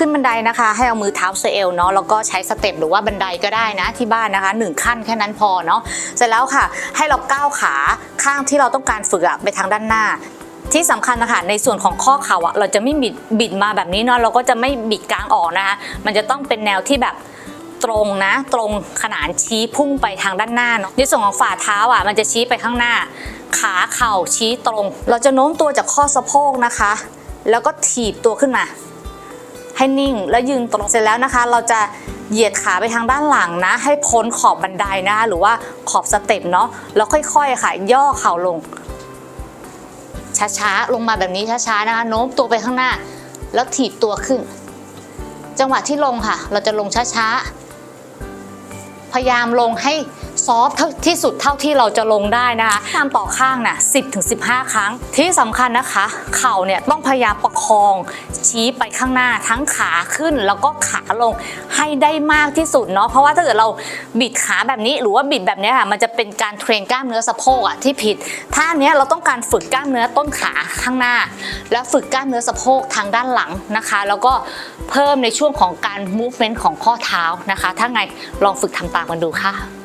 ขึ้นบันไดนะคะ ให้เอามือเท้าเซเอลเนาะแล้วก็ใช้สเต็ปหรือว่าบันไดก็ได้นะที่บ้านนะคะหนึ่งขั้นแค่นั้นพอเนาะเสร็จแล้วค่ะ ให้เราก้าวขาข้างที่เราต้องการฝึกไปทางด้านหน้าที่สำคัญนะคะในส่วนของข้อเข่าอะเราจะไม่บิดบิดมาแบบนี้เนาะเราก็จะไม่บิดกลางออกนะคะมันจะต้องเป็นแนวที่แบบตรงนะตรงขนานชี้พุ่งไปทางด้านหน้าเนาะในส่วนของฝ่าเท้าอะมันจะชี้ไปข้างหน้า ขาเข่าชี้ตรง เราจะโน้มตัวจากข้อสะโพกนะคะ แล้วก็ถีบตัวขึ้นมา ให้นิ่ง แล้วยืนตรงเสร็จแล้วนะคะ เราจะเหยียดขาไปทางด้านหลังนะ ให้พ้นขอบบันไดนะคะหรือว่าขอบสเต็ปเนาะแล้วค่อยๆค่ะย่อเข่าลง ช้าๆ ลงมาแบบนี้ช้าๆนะคะโน้มตัวไปข้างหน้า แล้วถีบตัวขึ้น จังหวะที่ลงค่ะ เราจะลงช้าๆพยายามลงให้ อฟท,ที่สุดเท่าที่เราจะลงได้นะคะตามต่อข้างน่ะ10ถึง15 ครั้ง ที่สำคัญนะคะ เข่าเนี่ยต้องพยายามประคองชี้ไปข้างหน้าทั้งขาขึ้นแล้วก็ขาลงให้ได้มากที่สุดเนาะเพราะว่าถ้าเกิดเราบิดขาแบบนี้หรือว่าบิดแบบนี้ค่ะมันจะเป็นการเทรนกล้ามเนื้อสะโพกอะที่ผิดท่าเนี้ยเราต้องการฝึกกล้ามเนื้อต้นขาข้างหน้า แล้วฝึกกล้ามเนื้อสะโพกทางด้านหลังนะคะ แล้วก็เพิ่มในช่วงของการ movement ของข้อเท้านะคะ ถ้าไงลองฝึกทำตามกันดูค่ะ